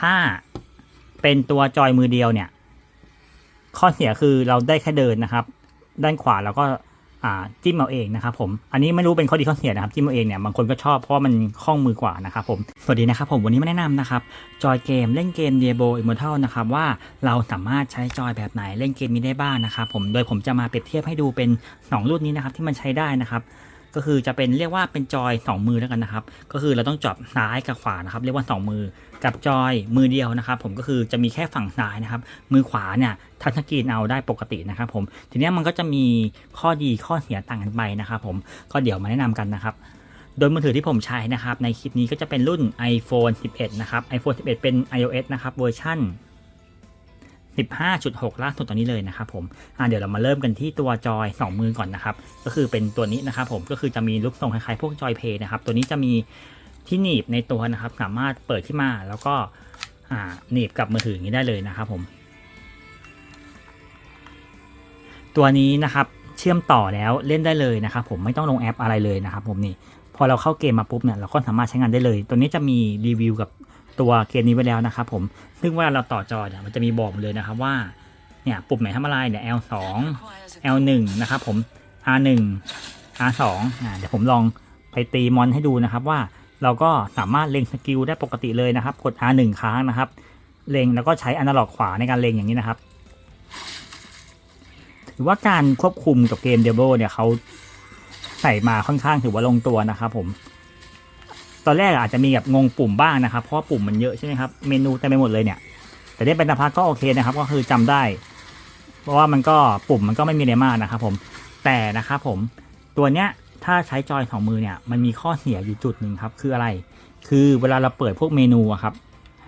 ถ้าเป็นตัวจอยมือเดียวเนี่ย ข้อเสียคือเราได้แค่เดินนะครับ ด้านขวาเราก็จิ้มเอาเองนะครับผม อันนี้ไม่รู้เป็นข้อดีข้อเสียนะครับจิ้มเอาเองเนี่ยบางคนก็ชอบเพราะมันคล่องมือกว่านะครับผม สวัสดีนะครับผมวันนี้มาแนะนำนะครับจอยเกมเล่นเกม Diablo Immortal นะครับว่าเราสามารถใช้จอยแบบไหนเล่นเกมนี้ได้บ้างนะครับผม โดยผมจะมาเปรียบเทียบให้ดูเป็น 2 รุ่นนี้นะครับที่มันใช้ได้นะครับ ก็คือจะเป็นเรียกว่าเป็นจอย 2 มือแล้วกันนะครับ ก็คือเราต้องจอบซ้ายกับขวานะครับ เรียกว่า 2 มือ กับจอยมือเดียวนะครับ ผมก็คือจะมีแค่ฝั่งซ้ายนะครับ มือขวาเนี่ยทัชสกรีนเอาได้ปกตินะครับ ผม ทีนี้มันก็จะมีข้อดีข้อเสียต่างกันไปนะครับ ผมก็เดี๋ยวมาแนะนำกันนะครับโดยมือถือที่ผมใช้นะครับ ในคลิปนี้ก็จะเป็นรุ่น iPhone 11 นะครับ iPhone 11 เป็น iOS นะครับเวอร์ชัน 15.6 ล่าสุดตอนนี้เลยนะครับผมอ่าเดี๋ยวเรามาเริ่มกันที่ตัวจอย 2 มือก่อนนะครับ ก็คือเป็นตัวนี้นะครับผมก็คือจะมีลุกทรงคล้ายๆพวกจอยเพย์นะครับ ตัวนี้จะมีที่หนีบในตัวนะครับ สามารถเปิดขึ้นมาแล้วก็อ่าหนีบกับมือถืออย่างนี้ได้เลยนะครับผมตัวนี้นะครับเชื่อมต่อแล้วเล่นได้เลยนะครับผมไม่ต้องลงแอปอะไรเลยนะครับผมนี่พอเราเข้าเกมมาปุ๊บเนี่ยเราก็สามารถใช้งานได้เลย ตัวนี้จะมีรีวิวกับ ตัวเกมนี้ไว้แล้วนะครับผมซึ่งเวลาเราต่อจอเนี่ยมันจะมีบอกเลยนะครับว่าเนี่ยปุ่มไหนทำอะไรเนี่ย L2 L1 นะครับผม R1 R2 อ่าเดี๋ยวผมลองไปตีมอนให้ดูนะครับว่าเราก็สามารถเล็งสกิลได้ปกติเลยนะครับ กด R1 ค้างนะครับ เล็งแล้วก็ใช้อนาล็อกขวาในการเล็งอย่างนี้นะครับถือว่าการควบคุมกับเกม Diablo เนี่ยเขาใส่มาค่อนข้างถือว่าลงตัวนะครับผม ตอนแรกอาจจะมีแบบงงปุ่มบ้างนะครับ เพราะปุ่มมันเยอะใช่ไหมครับ เมนูเต็มไปหมดเลยเนี่ย แต่ได้เป็นตาพักก็โอเคนะครับ ก็คือจำได้ เพราะว่ามันก็ปุ่มมันก็ไม่มีอะไรมากนะครับผม แต่นะครับผม ตัวเนี้ยถ้าใช้จอยสองมือเนี่ย มันมีข้อเสียอยู่จุดหนึ่งครับ คืออะไร คือเวลาเราเปิดพวกเมนูครับ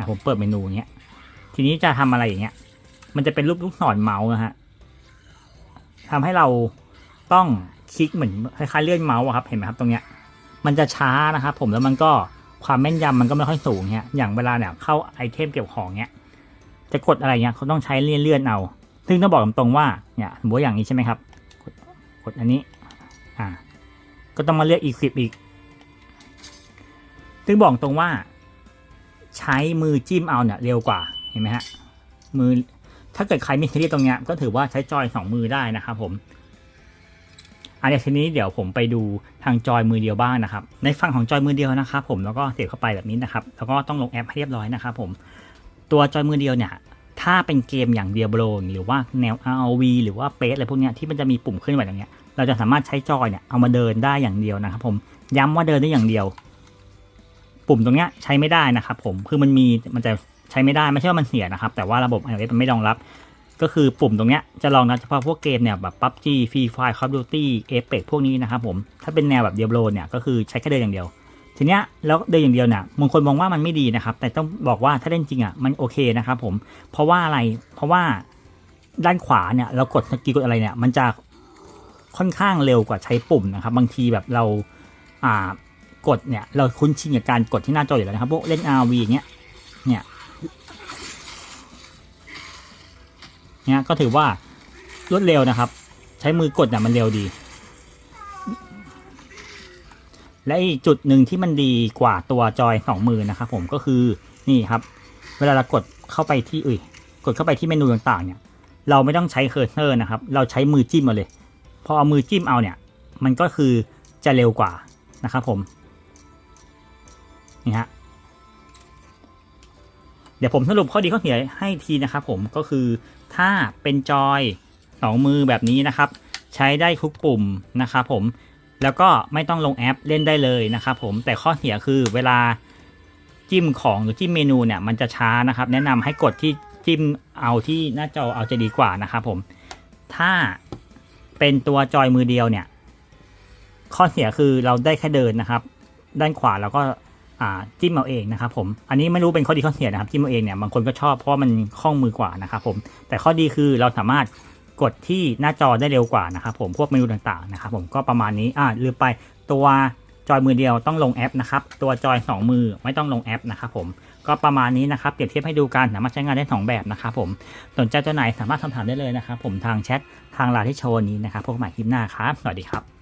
ผมเปิดเมนูอย่างเงี้ย ทีนี้จะทำอะไรอย่างเงี้ย มันจะเป็นรูปลูกศรเมาส์นะฮะทำให้เราต้องคลิกเหมือนคล้ายๆเลื่อนเมาส์ครับ เห็นไหมครับตรงเนี้ย มันจะช้านะครับผมแล้วมันก็ความแม่นยำมันก็ไม่ค่อยสูงเนี้ยอย่างเวลาเนี่ยเข้าไอเทมเก็บของเนี้ยจะกดอะไรเงี้ยเขาต้องใช้เลื่อนๆเอา ซึ่งต้องบอกตรงๆว่าเนี่ยสมมติอย่างนี้ใช่ไหมครับกดกดอันนี้อ่าก็ต้องมาเลือกอีคลิปอีก ซึ่งบอกตรงว่า ใช้มือจิ้มเอาเนี่ยเร็วกว่าเห็นไหมฮะมือถ้าเกิดใครมีซีรีส์ตรงเนี้ยก็ถือว่าใช้จอยสองมือได้นะครับผม อันนี้ทีนี้เดี๋ยวผมไปดูทางจอยมือเดียวบ้างนะครับ ในฝั่งของจอยมือเดียวนะครับผมแล้วก็เสียบเข้าไปแบบนี้นะครับ แล้วก็ต้องลงแอปให้เรียบร้อยนะครับผม ตัวจอยมือเดียวเนี่ย ถ้าเป็นเกมอย่างเดียบโ o หรือว่าแนว ROV หรือว่าเปสอะไรพวกเนี้ยที่มันจะมีปุ่มเคลื่อนไหวตรงเนี้ย เราจะสามารถใช้จอยเนี่ยเอามาเดินได้อย่างเดียวนะครับ ผม ย้ำว่าเดินได้อย่างเดียว ปุ่มตรงเนี้ยใช้ไม่ได้นะครับ ผม คือมันมี มันจะใช้ไม่ได้ ไม่ใช่ว่ามันเสียนะครับ แต่ว่าระบบ iOS มันไม่รองรับ ก็คือปุ่มตรงเนี้ยจะรองรับเฉพาะพวกเกมเนี่ยแบบ PUBG Free Fire Call of Duty Apex พวกนี้นะครับผม ถ้าเป็นแนวแบบ Diablo เนี่ยก็คือใช้แค่เดินอย่างเดียว ทีเนี้ยแล้วเดินอย่างเดียวเนี่ยบางคนมองว่ามันไม่ดีนะครับ แต่ต้องบอกว่าถ้าเล่นจริงอะมันโอเคนะครับผม เพราะว่าอะไรเพราะว่าด้านขวาเนี่ยเรากดสกิลกดอะไรเนี่ยมันจะค่อนข้างเร็วกว่าใช้ปุ่มนะครับ บางทีแบบเราอ่ากดเนี่ยเราคุ้นชินกับการกดที่หน้าจออยู่แล้วนะครับพวกเล่น RV อย่างเงี้ยเนี่ย เนี่ยก็ถือว่ารวดเร็วนะครับ ใช้มือกดเนี่ยมันเร็วดี และอีกจุดหนึ่งที่มันดีกว่าตัวจอยสองมือนะครับผมก็คือนี่ครับ เวลาเรากดเข้าไปที่อุ้ยกดเข้าไปที่เมนูต่างๆ เนี่ย เราไม่ต้องใช้เคอร์เซอร์นะครับ เราใช้มือจิ้มมาเลย พอเอามือจิ้มเอาเนี่ย มันก็คือจะเร็วกว่านะครับผมนี่ฮะ เดี๋ยวผมสรุปข้อดีข้อเสียให้ทีนะครับผมก็คือถ้าเป็นจอยสองมือแบบนี้นะครับ ใช้ได้ทุกปุ่มนะครับผมแล้วก็ไม่ต้องลงแอปเล่นได้เลยนะครับผมแต่ข้อเสียคือเวลาจิ้มของหรือจิ้มเมนูเนี่ยมันจะช้านะครับ แนะนำให้กดที่จิ้มเอาที่หน้าจอเอาจะดีกว่านะครับผมถ้าเป็นตัวจอยมือเดียวเนี่ย ข้อเสียคือเราได้แค่เดินนะครับ ด้านขวาเราก็ จิ้มเอาเองนะครับผม อันนี้ไม่รู้เป็นข้อดีข้อเสียนะครับจิ้มเอาเองเนี่ยบางคนก็ชอบเพราะมันคล่องมือกว่านะครับผม แต่ข้อดีคือเราสามารถกดที่หน้าจอได้เร็วกว่านะครับผมพวกเมนูต่างๆนะครับผมก็ประมาณนี้อ่าลืมไปตัวจอยมือเดียวต้องลงแอปนะครับตัวจอยสองมือไม่ต้องลงแอปนะครับผมก็ประมาณนี้นะครับเปรียบเทียบให้ดูกันสามารถใช้งานได้สองแบบนะครับผมสนใจตัวไหนสามารถสอบถามได้เลยนะครับผมทางแชททางไลน์ที่โชว์นี้นะครับพบกันใหม่คลิปหน้าครับสวัสดีครับ